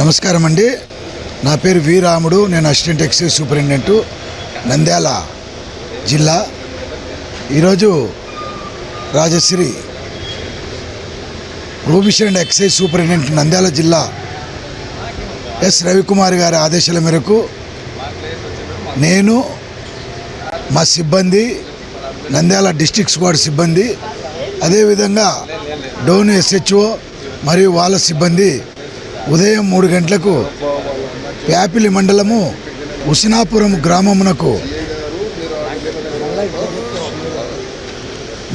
నమస్కారం అండి. నా పేరు వి రాముడు. నేను అసిస్టెంట్ ఎక్సైజ్ సూపరింటెండెంట్ నంద్యాల జిల్లా. ఈరోజు Rajashri prohibition and excise superintendent Nandyal జిల్లా ఎస్ రవికుమార్ గారి ఆదేశాల మేరకు నేను మా సిబ్బంది నంద్యాల డిస్టిక్ స్క్వాడ్ సిబ్బంది అదేవిధంగా డోన్ ఎస్హెచ్ఓ మరియు వాళ్ళ సిబ్బంది ఉదయం మూడు గంటలకు ప్యాపిలి మండలము ఉసినాపురం గ్రామమునకు.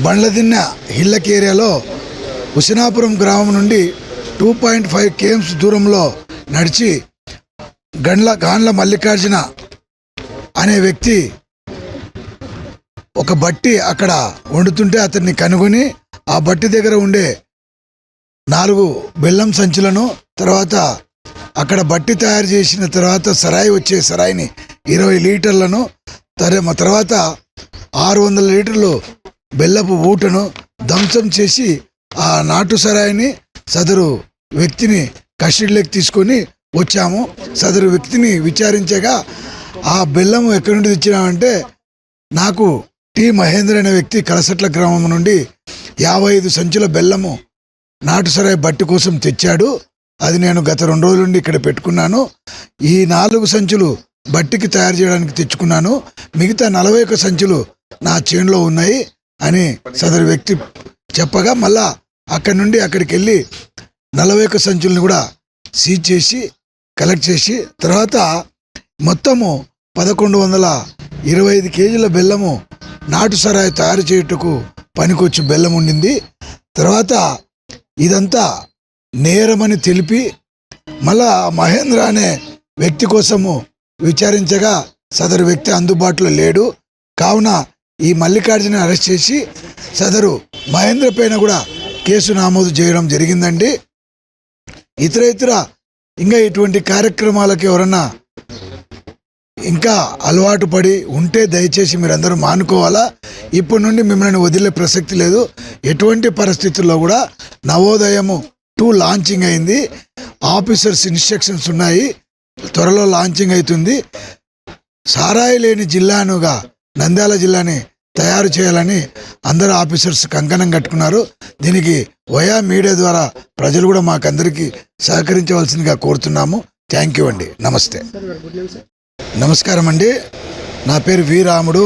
బండ్లదిన్న హిల్లక్ ఏరియాలో ఉసినాపురం గ్రామం నుండి టూ పాయింట్ ఫైవ్ కేఎమ్స్ దూరంలో నడిచి గండ్ల గాండ్ల మల్లికార్జున అనే వ్యక్తి ఒక బట్టి అక్కడ వండుతుంటే అతన్ని కనుగొని ఆ బట్టి దగ్గర ఉండే నాలుగు బెల్లం సంచులను తర్వాత అక్కడ బట్టి తయారు చేసిన తర్వాత సరాయి వచ్చే సరాయిని ఇరవై లీటర్లను తర్వాత ఆరు వందల లీటర్లు బెల్లపు ఊటను ధ్వంసం చేసి ఆ నాటు సరాయిని సదరు వ్యక్తిని కస్టడీలోకి తీసుకొని వచ్చాము. సదరు వ్యక్తిని విచారించగా ఆ బెల్లం ఎక్కడి నుండి తెచ్చినామంటే నాకు టి మహేంద్ర అనే వ్యక్తి కలసట్ల గ్రామం నుండి యాభై ఐదు సంచుల బెల్లము నాటు సరాయి బట్టి కోసం తెచ్చాడు. అది నేను గత రెండు రోజుల నుండి ఇక్కడ పెట్టుకున్నాను. ఈ నాలుగు సంచులు బట్టికి తయారు చేయడానికి తెచ్చుకున్నాను. మిగతా నలభై ఒక్క సంచులు నా చేనులో ఉన్నాయి అని సదరు వ్యక్తి చెప్పగా మళ్ళా అక్కడి నుండి అక్కడికి వెళ్ళి నలభై ఒక్క సంచుల్ని కూడా సీజ్ చేసి కలెక్ట్ చేసి తర్వాత మొత్తము పదకొండు వందల ఇరవై ఐదు కేజీల బెల్లము నాటు సరాయి తయారు చేయుటకు పనికొచ్చి బెల్లం ఉండింది తర్వాత ఇదంతా నేరమని తెలిపి మళ్ళా మహేంద్ర అనే వ్యక్తి కోసము విచారించగా సదరు వ్యక్తి అందుబాటులో లేడు. కావున ఈ మల్లికార్జున అరెస్ట్ చేసి సదరు మహేంద్ర పైన కూడా కేసు నమోదు చేయడం జరిగిందండి. ఇతర ఇతర ఇంకా ఇటువంటి కార్యక్రమాలకు ఎవరన్నా ఇంకా అలవాటు పడి ఉంటే దయచేసి మీరందరూ మానుకోవాలా? ఇప్పటి నుండి మిమ్మల్ని వదిలే ప్రసక్తి లేదు. ఎటువంటి పరిస్థితుల్లో కూడా నవోదయము టూ లాంచింగ్ అయింది. ఆఫీసర్స్ ఇన్స్ట్రక్షన్స్ ఉన్నాయి. త్వరలో లాంచింగ్ అవుతుంది. సారాయి లేని జిల్లానుగా నంద్యాల జిల్లాని తయారు చేయాలని అందరు ఆఫీసర్స్ కంకణం కట్టుకున్నారు. దీనికి వయా మీడియా ద్వారా ప్రజలు కూడా మాకందరికీ సహకరించవలసిందిగా కోరుతున్నాము. థ్యాంక్ యూ అండి. నమస్తే. నమస్కారం అండి. నా పేరు వి రాముడు.